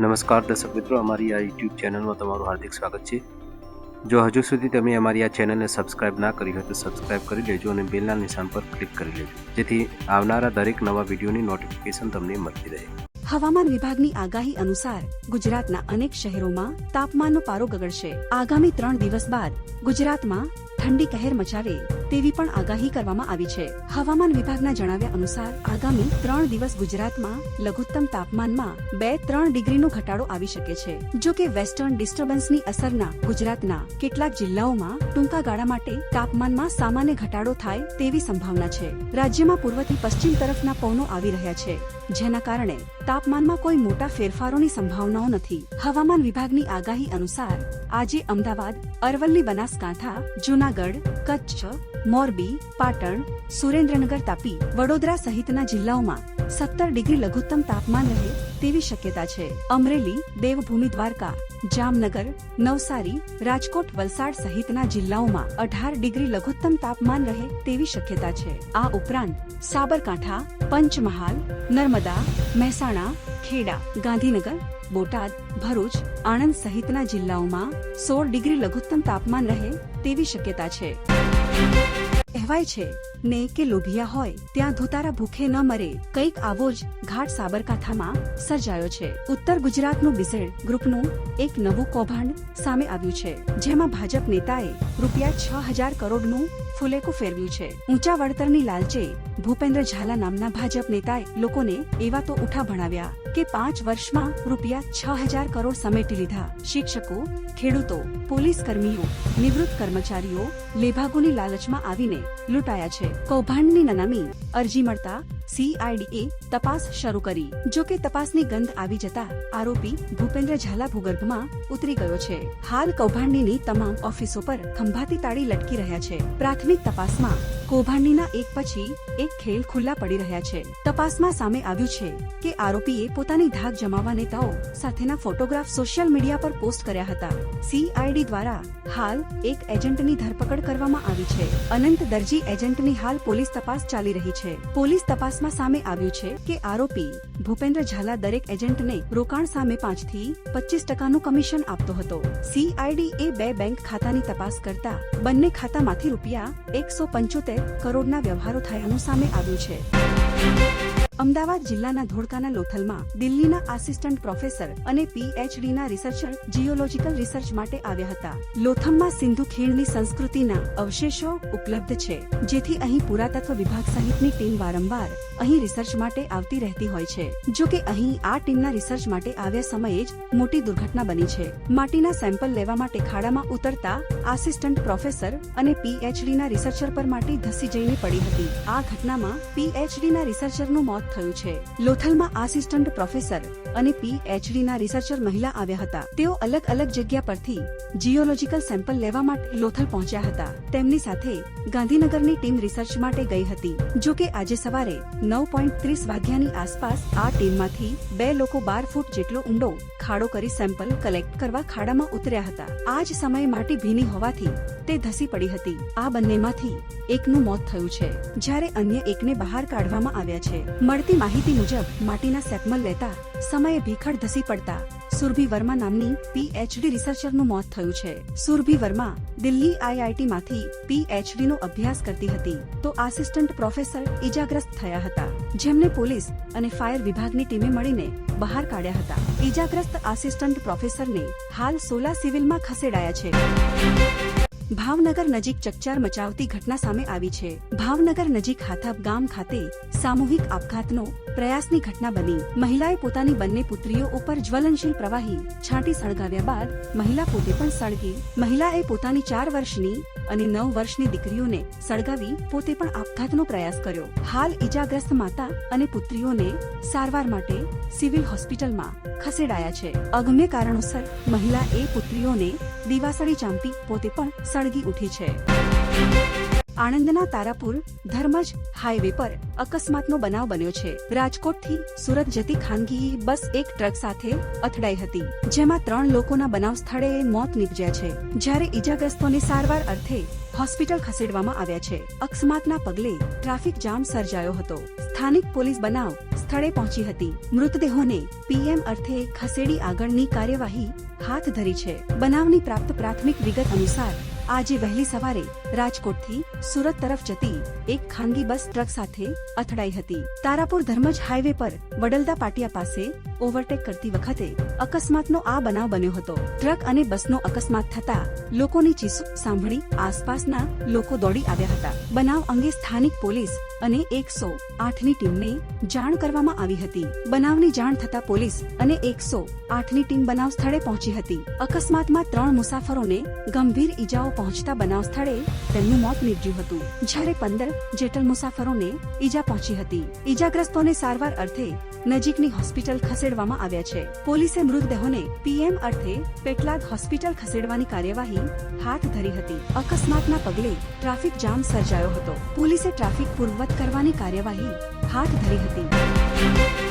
નમસ્કાર દર્શક મિત્રો, અમારી આ યુટ્યુબ ચેનલમાં તમારું હાર્દિક સ્વાગત છે. જો હજુ સુધી તમે અમારી આ ચેનલને સબસ્ક્રાઇબ ના કરી હોય તો સબસ્ક્રાઇબ કરી લેજો અને બેલના નિશાન પર ક્લિક કરી લેજો, જેથી આવનારા દરેક નવા વિડીયોની નોટિફિકેશન તમને મળતી રહે. હવામાન વિભાગની આગાહી અનુસાર ગુજરાતના અનેક શહેરોમાં તાપમાનનો પારો ગગડશે. આગામી ત્રણ દિવસ બાદ ગુજરાતમાં ઠંડી કહેર મચાવે તેવી પણ આગાહી કરવામાં આવી છે. હવામાન વિભાગના જણાવ્યા અનુસાર, આગામી ત્રણ દિવસ ગુજરાતમાં લઘુત્તમ તાપમાનમાં બે ત્રણ ડિગ્રીનો ઘટાડો આવી શકે છે. જો કે વેસ્ટર્ન ડિસ્ટર્બન્સની અસરના ગુજરાતના કેટલાક જિલ્લાઓમાં ટૂંકા ગાળા માટે તાપમાનમાં સામાન્ય ઘટાડો થાય તેવી સંભાવના છે. રાજ્યમાં પૂર્વથી પશ્ચિમ તરફના પવનો આવી રહ્યા છે, જેના કારણે તાપમાનમાં કોઈ મોટા ફેરફારોની સંભાવનાઓ નથી. હવામાન વિભાગની આગાહી અનુસાર, આજે અમદાવાદ, અરવલ્લી, બનાસકાંઠા, જૂનાગઢ કચ્છ, મોરબી, પાટણ, સુરેન્દ્રનગર તાપી, વડોદરા સહિતના જિલ્લાઓમાં સત્તર ડિગ્રી લઘુત્તમ તાપમાન રહે તેવી શક્યતા છે. અમરેલી, દેવભૂમિ દ્વારકા, જામનગર, નવસારી, રાજકોટ, વલસાડ સહિતના જિલ્લાઓમાં અઢાર ડિગ્રી લઘુત્તમ તાપમાન રહે તેવી શક્યતા છે. આ ઉપરાંત સાબરકાંઠા, પંચમહાલ, નર્મદા, મહેસાણા ખેડા, ગાંધીનગર, બોટાદ, ભરૂચ, આણંદ સહિતના જિલ્લાઓમાં સોળ ડિગ્રી લઘુત્તમ તાપમાન રહે તેવી શક્યતા છે. કહેવાય છે, ને કે લોભિયા હોય, ત્યાં ધોતારા ભૂખે ન મરે. કંઈક આવો જ ઘાટ સાબરકાંઠામાં સર્જાયો છે. ઉત્તર ગુજરાતનું બિઝેડ ગ્રુપનું એક નવું કૌભાંડ સામે આવ્યું છે, જેમાં ભાજપ નેતાએ રૂપિયા છ હજાર કરોડનું ફુલેકું ફેરવ્યું છે. ઊંચા વળતરની લાલચે ભૂપેન્દ્ર ઝાલા નામના ભાજપ નેતાએ લોકોને એવા તો ઉઠા ભણાવ્યા. કે પાંચ વર્ષમાં રૂપિયા છ હજાર કરોડ સમેટી લીધા. શિક્ષકો, ખેડૂતો, પોલીસ કર્મીઓ, નિવૃત્ત કર્મચારીઓ, લેભાગોની લાલચમાં આવીને લૂંટાયા છે. કૌભાંડની નનામી અરજી મળતા સીઆઈડીએ તપાસ શરૂ કરી. જો કે તપાસની ગંધ આવી જતા આરોપી ભૂપેન્દ્ર ઝાલા ભૂગર્ભમાં ઉતરી ગયો છે. હાલ કૌભાંડીની તમામ ઓફિસો પર ખંભાતી તાળી લટકી રહ્યા છે. પ્રાથમિક તપાસમાં કૌભાંડીના એક પછી એક ખેલ ખુલ્લા પડી રહ્યા છે. તપાસમાં સામે આવ્યું છે કે આરોપીએ પોતાની ધાક જમાવા નેતાઓ સાથેના ફોટોગ્રાફ સોશિયલ મીડિયા પર પોસ્ટ કર્યા હતા. સીઆઈડી દ્વારા હાલ એક એજન્ટની ધરપકડ કરવામાં આવી છે. અનંત દરજી એજન્ટની હાલ પોલીસ તપાસ ચાલી રહી છે. પોલીસ તપાસમાં સામે આવ્યું છે કે આરોપી ભૂપેન્દ્ર ઝાલા દરેક એજન્ટને રોકાણ સામે પાંચથી પચીસ ટકાનું કમિશન આપતો હતો. સીઆઈડી એ બે બેંક ખાતાની તપાસ કરતા બંને ખાતામાંથી રૂપિયા એકસો પંચોતેર કરોડના વ્યવહારો થયાનું સામે આવ્યું છે. અમદાવાદ જિલ્લાના ધોળકાના લોથલમાં દિલ્હીના આસિસ્ટન્ટ પ્રોફેસર અને પીએચડી ના રિસર્ચર જીઓલોજીકલ રિસર્ચ માટે આવ્યા હતા. લોથમમાં સિંધુ ખીણની સંસ્કૃતિના અવશેષો ઉપલબ્ધ છે, જેથી અહીં પુરાતત્વ વિભાગ સહિતની ટીમ વારંવાર અહીં રિસર્ચ માટે આવતી રહેતી હોય છે. જો કે અહીં આ ટીમના રિસર્ચ માટે આવ્યા સમયે જ મોટી દુર્ઘટના બની છે. માટીના સેમ્પલ લેવા માટે ખાડામાં ઉતરતા આસિસ્ટન્ટ પ્રોફેસર અને પીએચડી ના રિસર્ચર પર માટી ધસી જઈને પડી હતી. આ ઘટનામાં પીએચડી ના રિસર્ચરનું મોત થયું છે. લોથલમાં આસિસ્ટન્ટ પ્રોફેસર અને પીએચડી ના રિસર્ચર મહિલા આવ્યા હતા. તેઓ અલગ અલગ જગ્યા પરથી જીઓલોજીકલ સેમ્પલ લેવા માટે લોથલ પહોંચ્યા હતા. તેમની સાથે ગાંધીનગરની ટીમ રિસર્ચ માટે ગઈ હતી. જો કે આજે સવારે નવ પોઈન્ટ ત્રીસ વાગ્યાની આસપાસ આ ટીમમાંથી બે લોકો બાર ફૂટ જેટલો ઊંડો ખાડો કરી સેમ્પલ કલેક્ટ કરવા ખાડામાં ઉતર્યા હતા. આ જ સમયે માટી ભીની હોવાથી તે ધસી પડી હતી. આ બંનેમાંથી એકનું મોત થયું છે. જ્યારે અન્ય એકને બહાર કાઢવામાં આવ્યા છે. મળતી માહિતી મુજબ, માટીના સેમ્પલ લેતા સમયે ભીખડ ધસી પડતા સુરભી વર્મા નામની પીએચડી રિસર્ચરનું મોત થયું છે. સુરભી વર્મા દિલ્હી આઈઆઈટી માંથી પીએચડી નો અભ્યાસ કરતી હતી. તો આસિસ્ટન્ટ પ્રોફેસર ઈજાગ્રસ્ત થયા હતા. જેમને પોલીસ અને ફાયર વિભાગની ટીમે મળીને બહાર કાઢ્યા હતા. ઇજાગ્રસ્ત આસિસ્ટન્ટ પ્રોફેસરને હાલ સોલા સિવિલમાં ખસેડાયા છે. ભાવનગર નજીક ચકચાર મચાવતી ઘટના સામે આવી છે. ભાવનગર નજીક હાથાબ ગામ ખાતે સામૂહિક આપઘાતનો પ્રયાસની ઘટના બની. મહિલાએ પોતાની બંને પુત્રીઓ ઉપર જ્વલનશીલ પ્રવાહી છાંટી સળગાવ્યા બાદ મહિલા પોતે પણ સળગી. મહિલાએ પોતાની ચાર વર્ષની અને નવ વર્ષની દીકરીઓને સળગાવી પોતે પણ આપઘાતનો પ્રયાસ કર્યો. હાલ ઈજાગ્રસ્ત માતા અને પુત્રીઓને સારવાર માટે સિવિલ હોસ્પિટલમાં ખસેડાયા છે. અગમ્ય કારણોસર મહિલા એ પુત્રીઓને દિવાસળી ચાંપી પોતે પણ સળગી ઉઠી છે. આણંદના તારાપુર ધર્મજ હાઈવે પર અકસ્માતનો બનાવ બન્યો છે. રાજકોટથી સુરત જતી ખાનગી બસ એક ટ્રક સાથે અથડાઈ હતી, જેમાં ત્રણ લોકોના બનાવ સ્થળે મોત નીપજ્યા છે. જ્યારે ઈજાગ્રસ્તોની સારવાર અર્થે હોસ્પિટલ ખસેડવામાં આવ્યા છે. અકસ્માતના પગલે ટ્રાફિક જામ સર્જાયો હતો. સ્થાનિક પોલીસ બનાવ સ્થળે પહોંચી હતી. મૃતદેહોને પીએમ અર્થે ખસેડી આગળની કાર્યવાહી હાથ ધરી છે. બનાવની પ્રાપ્ત પ્રાથમિક વિગત અનુસાર આજે વહેલી સવારે રાજકોટથી સુરત તરફ જતી એક ખાનગી બસ ટ્રક સાથે અથડાઈ હતી. તારાપુર ધર્મજ હાઈવે પર વડલદા પાટિયા પાસે ઓવરટેક કરતી વખતે અકસ્માતનો આ બનાવ બન્યો હતો. ટ્રક અને બસનો અકસ્માત થતા લોકોની ચીસો સાંભળી આસપાસના લોકો દોડી આવ્યા હતા. બનાવ અંગે સ્થાનિક પોલીસ અને એકસો આઠની ટીમને જાણ કરવામાં આવી હતી. બનાવની જાણ થતા પોલીસ અને એકસો આઠની ટીમ બનાવ સ્થળે પહોંચી હતી. અકસ્માતમાં ત્રણ મુસાફરોને ગંભીર ઈજાઓ પહોંચતા બનાવ સ્થળે તેમનું મોત નીપજ્યું હતું. જ્યારે પંદર જેટલ મુસાફરોને ઈજા પહોંચી હતી. ઈજાગ્રસ્તોને સારવાર અર્થે નજીકની હોસ્પિટલ ખસેડવામાં આવ્યા છે. પોલીસે મૃતદેહોને પીએમ અર્થે પેટલાદ હોસ્પિટલ ખસેડવાની કાર્યવાહી હાથ ધરી હતી. અકસ્માતના પગલે ટ્રાફિક જામ સર્જાયો હતો. પોલીસે ટ્રાફિક પૂર્વવત કરવાની કાર્યવાહી હાથ ધરી હતી.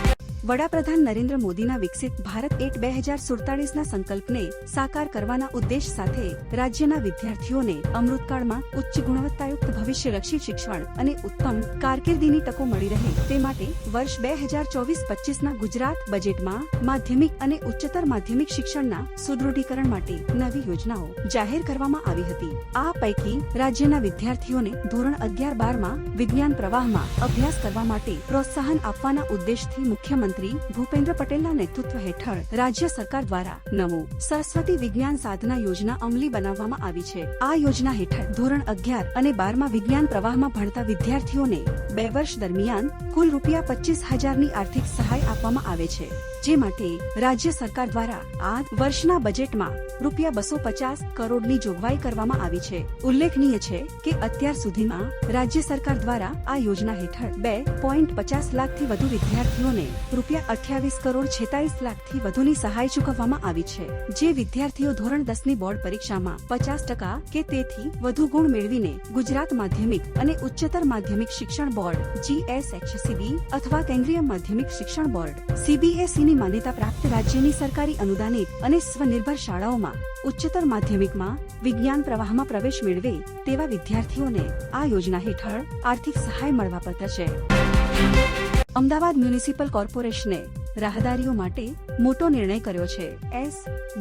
વડાપ્રધાન નરેન્દ્ર મોદીના વિકસિત ભારત એક બે હજાર સુડતાલીસના સંકલ્પને સાકાર કરવાના ઉદ્દેશ સાથે રાજ્યના વિદ્યાર્થીઓને અમૃતકાળમાં ઉચ્ચ ગુણવત્તાયુક્ત ભવિષ્યલક્ષી શિક્ષણ અને ઉત્તમ કારકિર્દીની તકો મળી રહે તે માટે વર્ષ બે હજાર ચોવીસ પચીસના ગુજરાત બજેટમાં માધ્યમિક અને ઉચ્ચતર માધ્યમિક શિક્ષણના સુદૃઢીકરણ માટે નવી યોજનાઓ જાહેર કરવામાં આવી હતી. આ પૈકી રાજ્યના વિદ્યાર્થીઓને ધોરણ અગિયાર બારમાં વિજ્ઞાન પ્રવાહમાં અભ્યાસ કરવા માટે પ્રોત્સાહન આપવાના ઉદ્દેશથી મુખ્યમંત્રી ભૂપેન્દ્ર પટેલના નેતૃત્વ હેઠળ રાજ્ય સરકાર દ્વારા નમો સરસ્વતી વિજ્ઞાન સાધના યોજના અમલી બનાવવામાં આવી છે. આ યોજના હેઠળ ધોરણ અગિયાર અને બારમાં વિજ્ઞાન પ્રવાહમાં ભણતા વિદ્યાર્થીઓને બે વર્ષ દરમિયાન કુલ રૂપિયા પચીસ હજારની આર્થિક સહાય આપવામાં આવે છે. જે માટે રાજ્ય સરકાર દ્વારા આ વર્ષના બજેટમાં રૂપિયા બસો પચાસ કરોડની જોગવાઈ કરવામાં આવી છે. ઉલ્લેખનીય છે કે અત્યાર સુધીમાં રાજ્ય સરકાર દ્વારા આ યોજના હેઠળ બે પોઈન્ટ પચાસ લાખથી વધુ વિદ્યાર્થીઓને રૂપિયા અઠ્યાવીસ કરોડ છેતાલીસ લાખથી વધુની સહાય ચૂકવવામાં આવી છે, જે વિદ્યાર્થીઓ ધોરણ દસની બોર્ડ પરીક્ષામાં પચાસ ટકા કે તેથી વધુ ગુણ મેળવીને ગુજરાત માધ્યમિક અને ઉચ્ચતર માધ્યમિક શિક્ષણ બોર્ડ, જીએસએચસીબી અથવા કેન્દ્રીય માધ્યમિક શિક્ષણ બોર્ડ સીબીએસઈ ની માન્યતા પ્રાપ્ત રાજ્યની સરકારી અનુદાનિત અને સ્વનિર્ભર શાળાઓમાં ઉચ્ચતર માધ્યમિકમાં વિજ્ઞાન પ્રવાહમાં પ્રવેશ મેળવે તેવા વિદ્યાર્થીઓને આ યોજના હેઠળ આર્થિક સહાય મળવાપાત્ર છે અમદાવાદ મ્યુનિસિપલ કોર્પોરેશને રાહદારીઓ માટે મોટો નિર્ણય કર્યો છે. એસ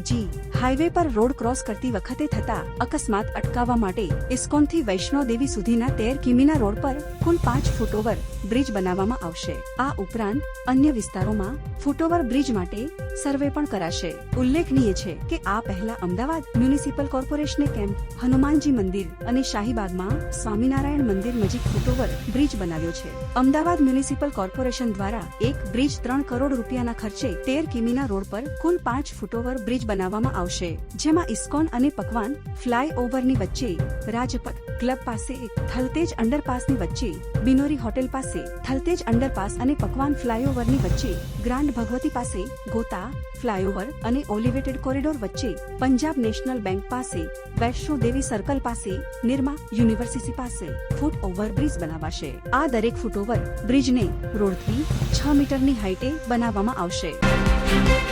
જી હાઈવે પર રોડ ક્રોસ કરતી વખતે થતા અકસ્માત અટકાવવા માટે ઇસ્કોનથી વૈષ્ણો દેવી સુધીના તેર કિમીના રોડ પર કુલ પાંચ ફૂટઓવર બ્રિજ બનાવવામાં આવશે. આ ઉપરાંત અન્ય વિસ્તારોમાં ફૂટઓવર બ્રિજ માટે સર્વે પણ કરાશે. ઉલ્લેખનીય છે કે આ પહેલા અમદાવાદ મ્યુનિસિપલ કોર્પોરેશને કેમ્પ હનુમાનજી મંદિર અને શાહીબાગમાં સ્વામિનારાયણ મંદિર નજીક ફૂટઓવર બ્રિજ બનાવ્યો છે. અમદાવાદ મ્યુનિસિપલ કોર્પોરેશન દ્વારા એક બ્રિજ ત્રણ કરોડ રૂપિયાના ખર્ચે તેર કિમીના રોડ પર કુલ પાંચ ફૂટઓવર બ્રિજ બનાવવામાં આવશે, જેમાં ઇસ્કોન અને પકવાન ફ્લાય ઓવરની વચ્ચે રાજપથ ક્લબ પાસે થલતેજ અંડરપાસની વચ્ચે બિનોરી હોટેલ પાસે, થલતેજ અંડરપાસ અને પકવાન ફ્લાયઓવરની વચ્ચે, ગ્રાન્ડ ભગવતી પાસે, ગોતા, ફ્લાયઓવર અને ઓલિવેટેડ કોરિડોર વચ્ચે, પંજાબ નેશનલ બેંક પાસે, વૈષ્ણો દેવી સર્કલ પાસે, નિરમા યુનિવર્સિટી પાસે, ફૂટ ઓવર બ્રિજ બનાવાશે. આ દરેક ફૂટ ઓવર બ્રિજને રોડથી છ મીટરની હાઇટે બનાવવામાં આવશે.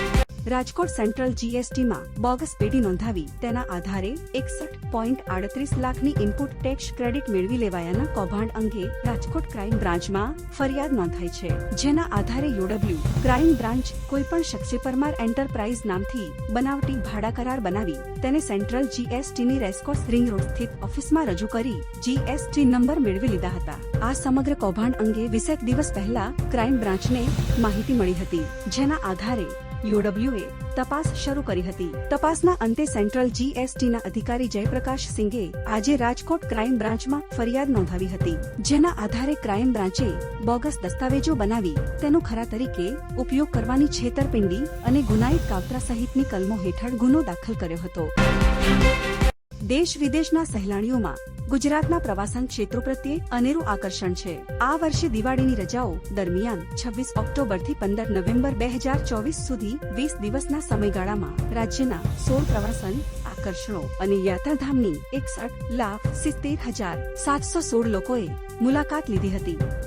રાજકોટ સેન્ટ્રલ જીએસટીમાં બોગસ પેઢી નોંધાવી. તેના આધારે એકસઠ પોઈન્ટ આડત્રીસ લાખની ઇનપુટ ટેક્સ ક્રેડિટ મેળવી લેવાયાના કૌભાંડ અંગે રાજકોટ ક્રાઇમ બ્રાન્ચમાં ફરિયાદ નોંધાઈ છે. જેના આધારે યુડબ્લ્યુ ક્રાઇમ બ્રાન્ચ કોઈપણ શખ્સે પરમાર એન્ટરપ્રાઇઝ નામથી બનાવટી ભાડા કરાર બનાવી તેને સેન્ટ્રલ જીએસટીની રેસકોર્સ રિંગ રોડ સ્થિત ઓફિસમાં રજૂ કરી જીએસટી નંબર મેળવી લીધા હતા. આ સમગ્ર કૌભાંડ અંગે વીસેક દિવસ પહેલા ક્રાઇમ બ્રાન્ચને માહિતી મળી હતી. જેના આધારે યુડબ્લ્યુએ તપાસ શરૂ કરી હતી. તપાસના અંતે સેન્ટ્રલ જીએસટીના અધિકારી જયપ્રકાશ સિંઘે આજે રાજકોટ ક્રાઇમ બ્રાન્ચમાં ફરિયાદ નોંધાવી હતી. જેના આધારે ક્રાઇમ બ્રાન્ચે બોગસ દસ્તાવેજો બનાવી તેનો ખરા તરીકે ઉપયોગ કરવાની છેતરપિંડી અને ગુનાહિત કાવતરા સહિતની કલમો હેઠળ ગુનો દાખલ કર્યો હતો. દેશ વિદેશના સહેલાણીઓમાં ગુજરાતના પ્રવાસન ક્ષેત્રો પ્રત્યે અનેરું આકર્ષણ છે. આ વર્ષે દિવાળીની રજાઓ દરમિયાન છવ્વીસ ઓક્ટોબરથી પંદર નવેમ્બર બે હજાર ચોવીસ સુધી વીસ દિવસના સમયગાળામાં રાજ્યના સોળ પ્રવાસન આકર્ષણો અને યાત્રાધામની એકસઠ લાખ સિત્તેર હજાર સાતસો સોળ લોકોએ મુલાકાત લીધી હતી.